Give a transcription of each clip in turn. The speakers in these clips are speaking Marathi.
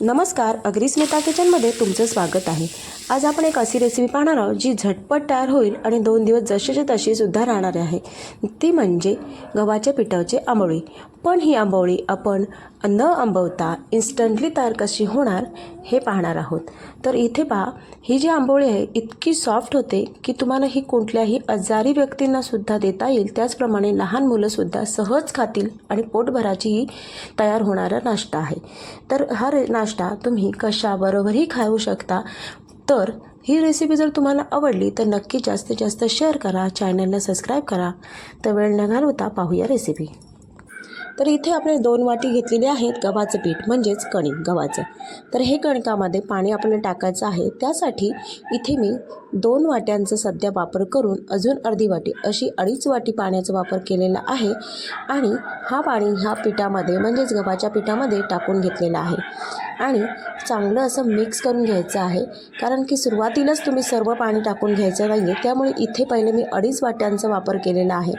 नमस्कार अग्रिस्मिता किचनमध्ये तुमचं स्वागत आहे. आज आपण एक अशी रेसिपी पाहणार आहोत जी झटपट तयार होईल आणि दोन दिवस जशीच्या तशी सुद्धा राहणार आहे. ती म्हणजे गव्हाच्या पिठाची आंबोळी. पण ही आंबोळी आपण न आंबवता इन्स्टंटली तयार कशी होणार हे पाहणार आहोत. तर इथे पहा ही जी आंबोळी आहे इतकी सॉफ्ट होते की तुम्हाला ही कोणत्याही आजारी व्यक्तींनासुद्धा देता येईल. त्याचप्रमाणे लहान मुलंसुद्धा सहज खातील आणि पोटभराची ही तयार होणारा नाश्ता आहे. तर हा रे नाश्ता तुम्ही कशाबरोबरही खाऊ शकता. तर ही रेसिपी जर तुम्हाला आवडली तर नक्की जास्तीत जास्त शेअर करा चॅनलला सबस्क्राईब करा. तर वेळ न घालवता पाहूया रेसिपी तर इथे आपले दोन वाटी घेतलेली आहेत गव्हाचं पीठ म्हणजेच कणिक गव्हाचं. तर हे कणकामध्ये पाणी आपल्याला टाकायचं आहे. त्यासाठी इथे मी दोन वाट्यांचा सध्या वापर करून अजून अर्धी वाटी अशी अडीच वाटी पाण्याचा वापर केलेला आहे. आणि हा पाणी ह्या पिठामध्ये म्हणजेच गव्हाच्या पिठामध्ये टाकून घेतलेला आहे. आणि चांगलं असं मिक्स करून घ्यायचं आहे. कारण की सुरुवातीलाच तुम्ही सर्व पाणी टाकून घ्यायचं नाही आहे त्यामुळे इथे पहिले मी अडीच वाट्यांचा वापर केलेला आहे.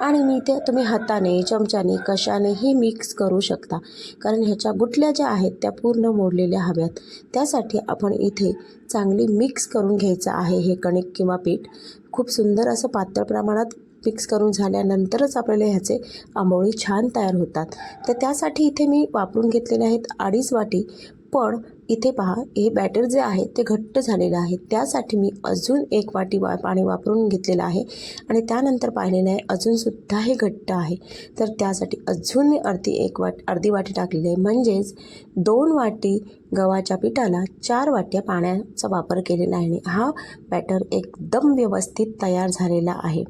आणि मी इथे तुम्ही हाताने चमच्याने कशानेही मिक्स करू शकता. कारण ह्याच्या गुठल्या ज्या आहेत त्या पूर्ण मोडलेल्या हव्यात. त्यासाठी आपण इथे चांगली मिक्स करून घ्यायचं आहे हे कणिक किंवा पीठ. खूप सुंदर असं पातळ प्रमाणात मिक्स करून झाल्यानंतरच आपल्याला ह्याचे आंबोळी छान तयार होतात. तर त्यासाठी इथे मी वापरून घेतलेले आहेत अडीच वाटी. पण इथे पहा हे बॅटर जे आहे ते घट्ट झालेलं आहे त्यासाठी मी अजून एक वाटी वा पाणी वापरून घेतलेलं आहे. आणि त्यानंतर पाहिलेलं आहे अजूनसुद्धा हे घट्ट आहे. तर त्यासाठी अजून मी अर्धी एक वाट अर्धी वाटी टाकलेली आहे. म्हणजेच दोन वाटी गव्हाच्या पिठाला चार वाट्या पाण्याचा वापर केलेला आहे. आणि हा बॅटर एकदम व्यवस्थित तयार झालेला आहे.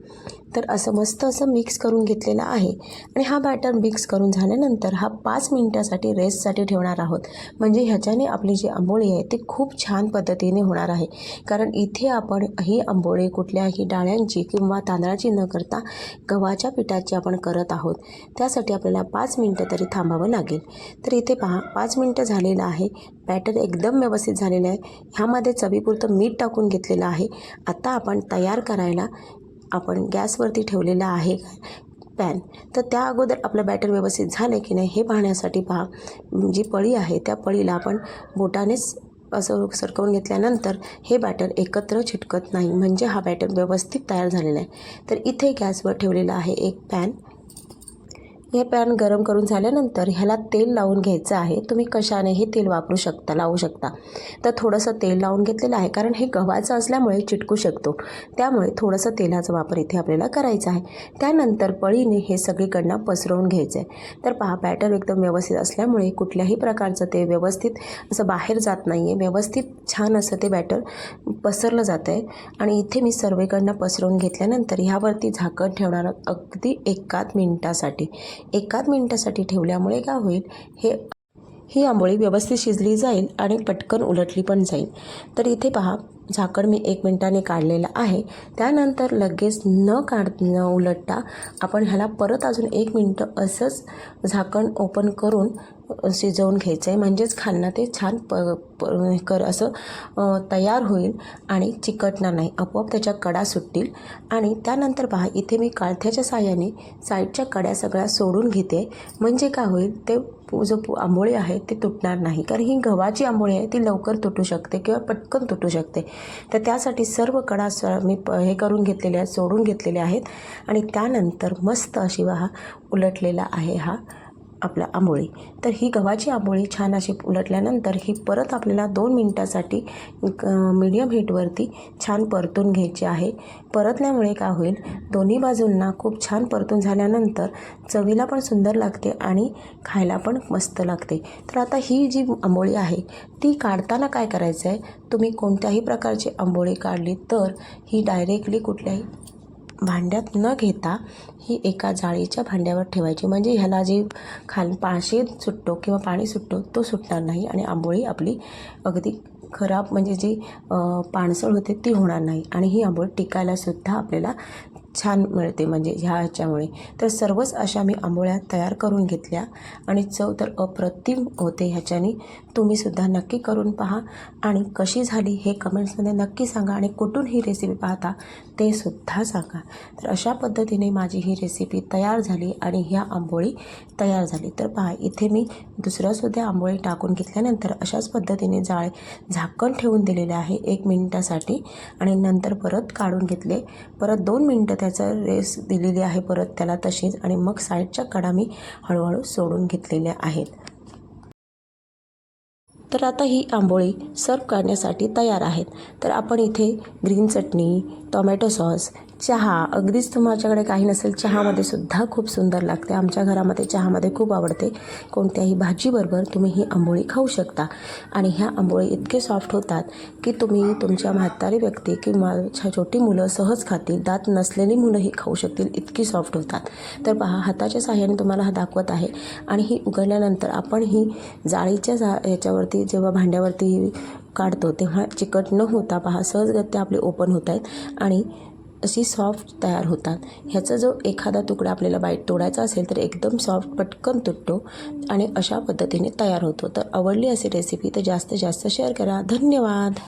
तर असं मस्त असं मिक्स करून घेतलेलं आहे. आणि हा बॅटर मिक्स करून झाल्यानंतर हा पाच मिनटासाठी रेस्टसाठी ठेवणार आहोत. म्हणजे ह्याच्याने आपली जी आंबोळी आहे ती खूप छान पद्धतीने होणार आहे. कारण इथे आपण ही आंबोळी कुठल्याही डाळ्यांची किंवा तांदळाची न करता गव्हाच्या पिठाची आपण करत आहोत. त्यासाठी आपल्याला पाच मिनटं तरी थांबावं लागेल. तर इथे पहा पाच मिनटं झालेलं आहे. बॅटर एकदम व्यवस्थित झालेलं आहे. ह्यामध्ये चवीपुरतं मीठ टाकून घेतलेलं आहे. आता आपण तयार करायला आपण गॅसवरती ठेवलेला आहे. पॅन. तर त्या अगोदर आपलं बॅटर व्यवस्थित झालं की नाही हे पाहण्यासाठी पहा. जी पळी आहे त्या पळीला आपण बोटानेच असं सरकवून घेतल्यानंतर हे बॅटर एकत्र चिटकत नाही. म्हणजे हा बॅटर व्यवस्थित तयार झालेला आहे. तर इथे गॅसवर ठेवलेला आहे एक पॅन. हे पॅन गरम करून झाल्यानंतर ह्याला तेल लावून घ्यायचं आहे. तुम्ही कशानेही तेल वापरू शकता लावू शकता? तर थोडंसं तेल लावून घेतलेलं आहे कारण हे गव्हाचं असल्यामुळे चिटकू शकतो. त्यामुळे थोडंसं तेलाचा वापर इथे आपल्याला करायचा आहे. त्यानंतर पळीने हे सगळीकडनं पसरवून घ्यायचं आहे तर पहा बॅटर एकदम व्यवस्थित असल्यामुळे कुठल्याही प्रकारचं ते व्यवस्थित असं बाहेर जात नाही आहे व्यवस्थित छान असं ते बॅटर पसरलं जातं आहे आणि इथे मी सर्वेकडनं पसरवून घेतल्यानंतर ह्यावरती झाकण ठेवणार अगदी एकाच मिनिटासाठी. एकाच मिनिटासाठी ठेवल्यामुळे काय होईल? हे ही आंबोळी व्यवस्थित शिजली जाईल आणि पटकन उलटली पण जाईल. तर इथे पहा झाकण मी एक मिनटाने काढलेलं आहे. त्यानंतर लगेच न काढ न उलटता आपण ह्याला परत अजून एक मिनटं असंच झाकण ओपन करून शिजवून घ्यायचं आहे म्हणजेच खालनं ते छान प प कर असं तयार होईल आणि चिकटणार नाही. आपोआप त्याच्या कडा सुटतील. आणि त्यानंतर पहा इथे मी काळथ्याच्या साह्याने साईडच्या कड्या सगळ्या सोडून घेते. म्हणजे काय होईल? ते जो पु- आंबोळी आहे ती तुटणार नाही. कारण ही गव्हाची आंबोळी आहे ती लवकर तुटू शकते किंवा पटकन तुटू शकते. तर त्यासाठी सर्व कडा स मी प हे करून घेतलेले आहेत सोडून घेतलेले आहेत. आणि त्यानंतर मस्त अशी हा उलटलेला आहे हा आपला आंबोळी. तर ही गव्हाची आंबोळी छान अशी उलटल्यानंतर ही परत आपल्याला दोन मिनटासाठी मीडियम हीटवरती छान परतून घ्यायची आहे. परतल्यामुळे काय होईल दोन्ही बाजूंना खूप छान परतून झाल्यानंतर चवीला पण सुंदर लागते आणि खायला पण मस्त लागते. तर आता ही जी आंबोळी आहे ती काढताना काय करायचं आहे तुम्ही कोणत्याही प्रकारची आंबोळी काढली तर ही डायरेक्टली कुठल्याही भांड्यात न घेता ही एका जाळीच्या भांड्यावर ठेवायची. म्हणजे ह्याला जे खाल पाशी सुटतो किंवा पाणी सुटतो तो सुटणार नाही आणि आंबोळी आपली अगदी खराब म्हणजे जी पाणसळ होते ती होणार नाही. आणि ही आंबोळी टिकायलासुद्धा आपल्याला छान मिळते म्हणजे ह्या ह्याच्यामुळे. तर सर्वच अशा मी आंबोळ्या तयार करून घेतल्या आणि चव तर अप्रतिम होते ह्याच्याने. तुम्हीसुद्धा नक्की करून पहा आणि कशी झाली हे कमेंट्समध्ये नक्की सांगा आणि कुठून ही रेसिपी पाहता ते सुद्धा सांगा. तर अशा पद्धतीने माझी ही रेसिपी तयार झाली आणि ह्या आंबोळी तयार झाली. तर पहा इथे मी दुसऱ्यासुद्धा आंबोळी टाकून घेतल्यानंतर अशाच पद्धतीने जाळे झाकण ठेवून दिलेले आहे एक मिनिटासाठी आणि नंतर परत काढून घेतले. परत दोन मिनटं त्याचं रेस दिलेली आहे परत त्याला तशीच आणि मग साईडच्या कडा मी हळूहळू सोडून घेतलेल्या आहेत. तर आता ही आंबोळी सर्व करण्यासाठी तयार आहेत. तर आपण इथे ग्रीन चटणी टोमॅटो सॉस चहा अगदीच तुमच्याकडे काही नसेल चहामध्ये सुद्धा खूप सुंदर लागते. आमच्या घरामध्ये चहामध्ये खूप आवडते. कोणत्याही भाजीबरोबर तुम्ही ही आंबोळी खाऊ शकता. आणि ह्या आंबोळी इतके सॉफ्ट होतात की तुम्ही तुमच्या म्हातारी व्यक्ती किंवा छा छोटी मुलं सहज खातील. दात नसलेली मुलंही खाऊ शकतील. इतकी सॉफ्ट होतात. तर पहा हाताच्या साह्याने तुम्हाला हा दाखवत आहे. आणि ही उघडल्यानंतर आपण ही जाळीच्या जा याच्यावरती जेव्हा भांड्यावरती काढतो तेव्हा चिकट न होता पहा सहजगत्या आपले ओपन होत आहेत. आणि अशी सॉफ्ट तयार होतात. ह्याचा जो एखादा तुकडा आपल्याला बाईट तोडायचा असेल तर एकदम सॉफ्ट पटकन तुटतो आणि अशा पद्धतीने तयार होतो. तर आवडली अशी रेसिपी तर जास्तीत जास्त शेअर करा. धन्यवाद!